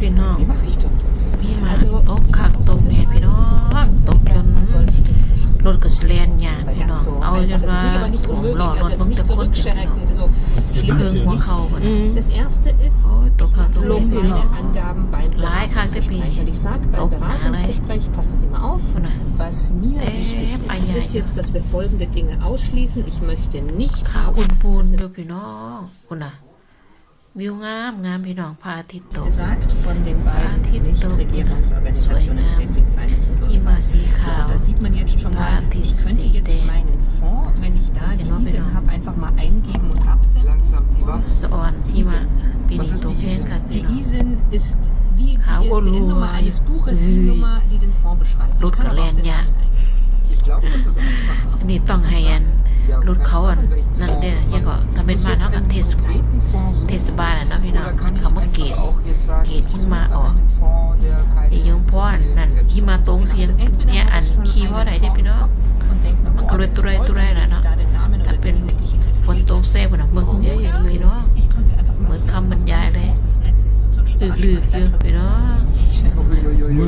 พี่น้องนี่มาโอ้คักตกเนี่ยพี่น้องตกจนรถกระสแลนยางพี่น้องเอาจนว่าหวงหล่อรถบังตะคนพี่น้องเครื่องหัวเข่าก่อนโอ้ตกคักตกเนี่ยพี่น้องหลายครั้งจะปีตกมาเลยคนน่ะ Was mir wichtig ist, ist jetzt, dass wir folgende Dinge ausschließen. Ich möchte nicht, dass wir... คนน่ะวิวงาม งามพี่น้องพระอาทิตย์ตกพระอาทิตย์ตกสวยงามหิมาสีขาวพระอาทิตย์สีแดงพี่น้องี่น้อง่อนินี้ตกแห้งนพี่น้องหาวลูนหือกระลนยะนี่ต้งให้ยันรดเขาอัน นั่นเนี่ย ยังก็ทำเป็นมาแล้วกันเทสกูเทศบาลนะเนาะพี่น้องคำว่าเกตเกตที่มาออกไอ้ยงพ่อนนั่นที่มาตรงเสียงเนี่ยอันคีว่าไหนได้พี่น้องมันก็เลยตัวไรตัวไรนะเนาะแต่เป็นฝนตกเซ่บนะเมืองเนี่ยพี่น้องเหมือนคำบรรยายเลยอึกๆอยู่พี่น้อง